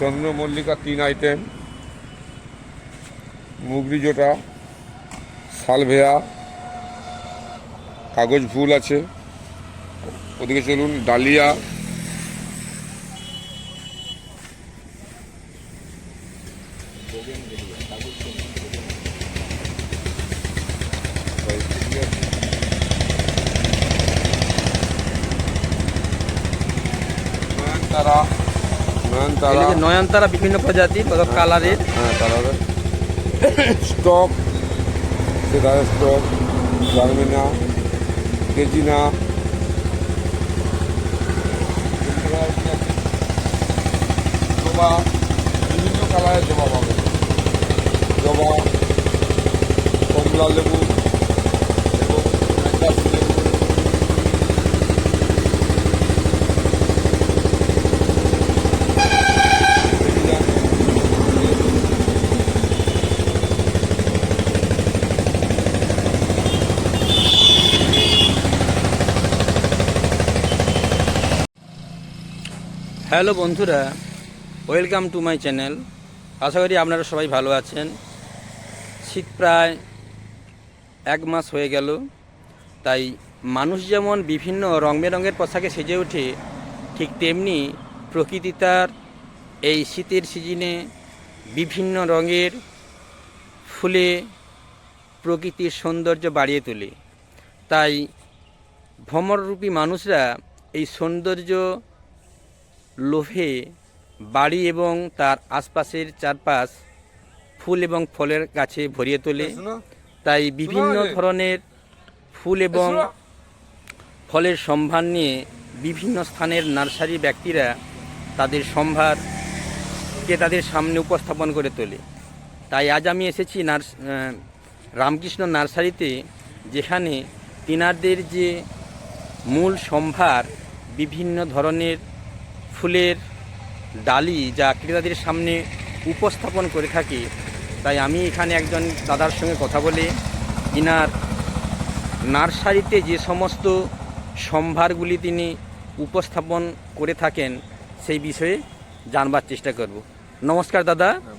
চন্দ্রমল্লিকা তিন আইটেম মুগরি জোটা সালভেয়া কাগজ ফুল আছে। ওদিকে চলুন ডালিয়া। নয়নতারা নয়নতারা। বিভিন্ন প্রজাতির কত কালারের। হ্যাঁ তাহলে স্টক সেটার স্টক জার্মিনা কেজিনা। জবা বিভিন্ন কালারের জবা পাবে জবা কমলা লেবু। হ্যালো বন্ধুরা, ওয়েলকাম টু মাই চ্যানেল। আশা করি আপনারা সবাই ভালো আছেন। শীত প্রায় এক মাস হয়ে গেল, তাই মানুষ যেমন বিভিন্ন রং বেরঙের পোশাকে সেজে ওঠে, ঠিক তেমনি প্রকৃতি তার এই শীতের সিজনে বিভিন্ন রঙের ফুলে প্রকৃতির সৌন্দর্য বাড়িয়ে তোলে। তাই ভ্রমণরূপী মানুষরা এই সৌন্দর্য লোভে বাড়ি এবং তার আশপাশের চারপাশ ফুল এবং ফলের গাছে ভরিয়ে তোলে। তাই বিভিন্ন ধরনের ফুল এবং ফলের সম্ভার নিয়ে বিভিন্ন স্থানের নার্সারি ব্যক্তিরা তাদের সম্ভারকে তাদের সামনে উপস্থাপন করে তোলে। তাই আজ আমি এসেছি নার্স রামকৃষ্ণ নার্সারিতে যেখানে তিনারদের যে মূল সম্ভার বিভিন্ন ধরনের ফুলের ডালি যা ক্রেতাদের সামনে উপস্থাপন করে থাকে তাই আমি এখানে একজন দাদার সঙ্গে কথা বলে ইনার নার্সারিতে যে সমস্ত সম্ভারগুলি তিনি উপস্থাপন করে থাকেন সেই বিষয়ে জানবার চেষ্টা করব। নমস্কার দাদা। হ্যাঁ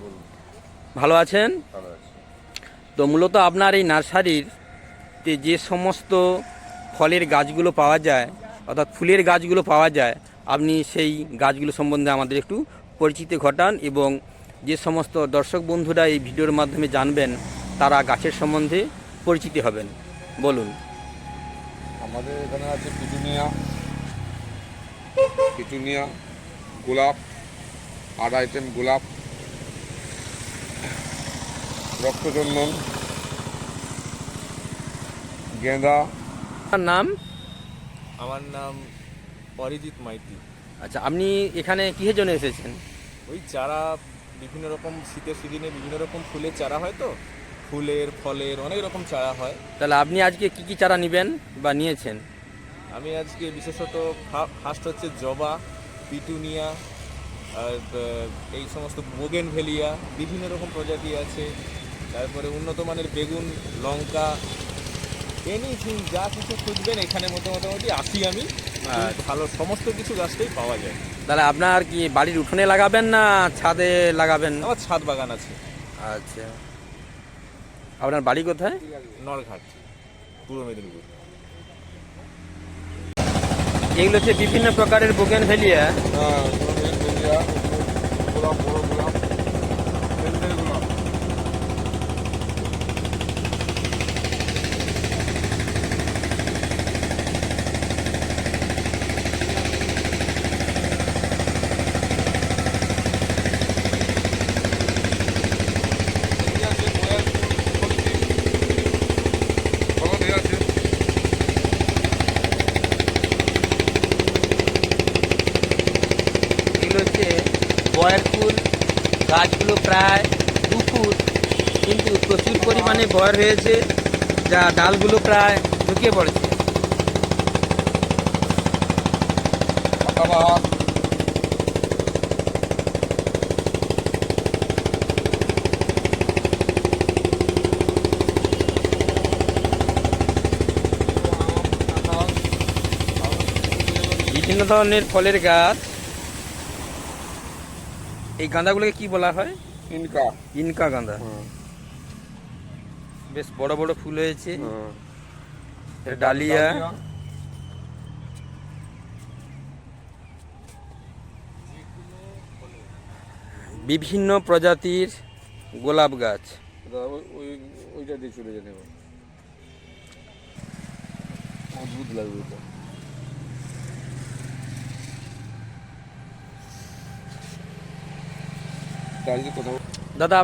ভালো আছেন? তো মূলত আপনার এই নার্সারিতে যে সমস্ত ফলের গাছগুলো পাওয়া যায় অর্থাৎ ফুলের গাছগুলো পাওয়া যায় আপনি সেই গাছগুলো সম্বন্ধে আমাদের একটু পরিচিতি ঘটান এবং যে সমস্ত দর্শক বন্ধুরা এই ভিডিওর মাধ্যমে জানবেন তারা গাছের সম্বন্ধে পরিচিতি হবেন। বলুন। আমাদের এখানে আছে পিটুনিয়া পিটুনিয়া গোলাপ আট আইটেম গোলাপ রক্তচন্দন গেঁদা। নাম? আমার নাম অরিজিৎ মাইতি। আচ্ছা আপনি এখানে কিসের জন্য এসেছেন? ওই চারা বিভিন্ন রকম শীতের সিজনে বিভিন্ন রকম ফুলের চারা হয় তো? ফুলের ফলের অনেক রকম চারা হয়। তাহলে আপনি আজকে কি কি চারা নেবেন বা নিয়েছেন? আমি আজকে বিশেষত ফার্স্ট হচ্ছে জবা পিটুনিয়া আর এই সমস্ত বোগেন ভেলিয়া বিভিন্ন রকম প্রজাতি আছে। তারপরে উন্নত মানের বেগুন লঙ্কা এনিথিং যা কিছু খুঁজবেন এখানে মোটামুটি আসি আমি। ভালো সমস্ত কিছু গাছটাই পাওয়া যায়। তাহলে আপনার কি বাড়ির উঠোনে লাগাবেন না ছাদে লাগাবেন? আমার ছাদ বাগান আছে। আচ্ছা। আপনার বাড়ি কোথায়? নরঘাট পূর্ব মেদিনীপুর। এগুলো হচ্ছে বিভিন্ন প্রকারের বোগেন ভেলিয়া হ্যাঁ, ধরনের বেলিয়া, গোলাপ বড় গোলাপ বেলদের গোলাপ এই আছে বয়াল ফুল, ফলটি। ফলন এই আছে এগুলো হচ্ছে বয়ের ফুল গাছগুলো প্রায় দু ফুট কিন্তু প্রচুর পরিমাণে বয়ের হয়েছে যা ডালগুলো প্রায় ঢুকে পড়েছে। বিভিন্ন ধরনের ফলের গাছ এই গাঁদাগুলোকে কি বলা হয়? ইনকা। ইনকা গাঁদা। বেশ বড় বড় ফুল হয়েছে। ডালিয়া। বিভিন্ন প্রজাতির গোলাপ গাছ। ওই- ওই ওইটা দিয়ে চলে যেতে অদ্ভুত লাগবে দাদা আপনার